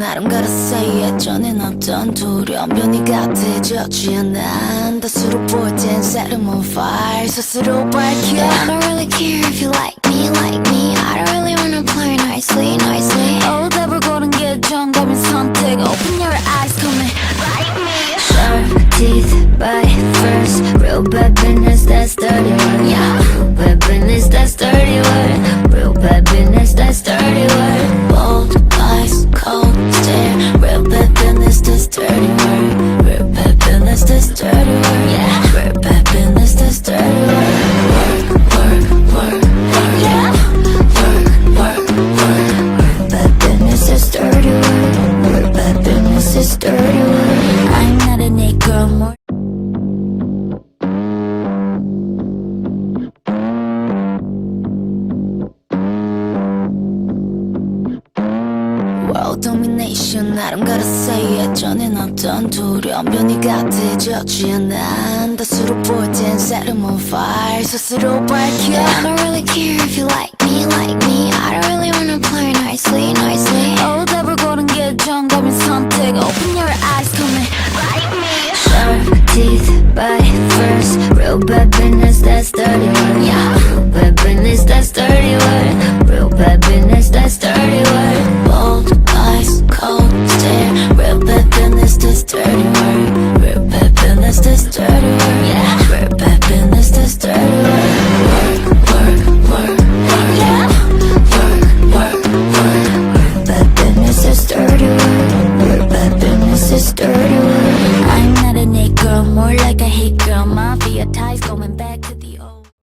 나름 걸었어 예전엔 없던 두려움 변이 같아졌지 않아 다수로 보여진 set 'em on fire 스스로 밝혀 I don't really care if you like me, like me. I don't really wanna play nicely, nicely. 어 답을 고른 게 정답인 선택 Open your eyes come and bite me Sharp teeth, bite first. Real bad business, that's dirty word. Yeah, real bad business, that's dirty word. Real bad business, that's dirty dirty bad business, this dirty Work, work, work, work Yeah Work, work, work bad business, that's dirty bad business, that's dirty. World domination 나름 걸었어 예전엔 없던 두려움 변이 같아졌지 않아 다수로 보여진 set 'em on fire 스스로 밝혀 I don't really care if you like me, like me. I don't really wanna play nicely, nicely. 어 답을 고른 게 정답인 선택 Open your eyes come and bite me Sharp teeth, bite first. Real bad business, that's dirty word. Yeah, a hit girl Mafia ties going back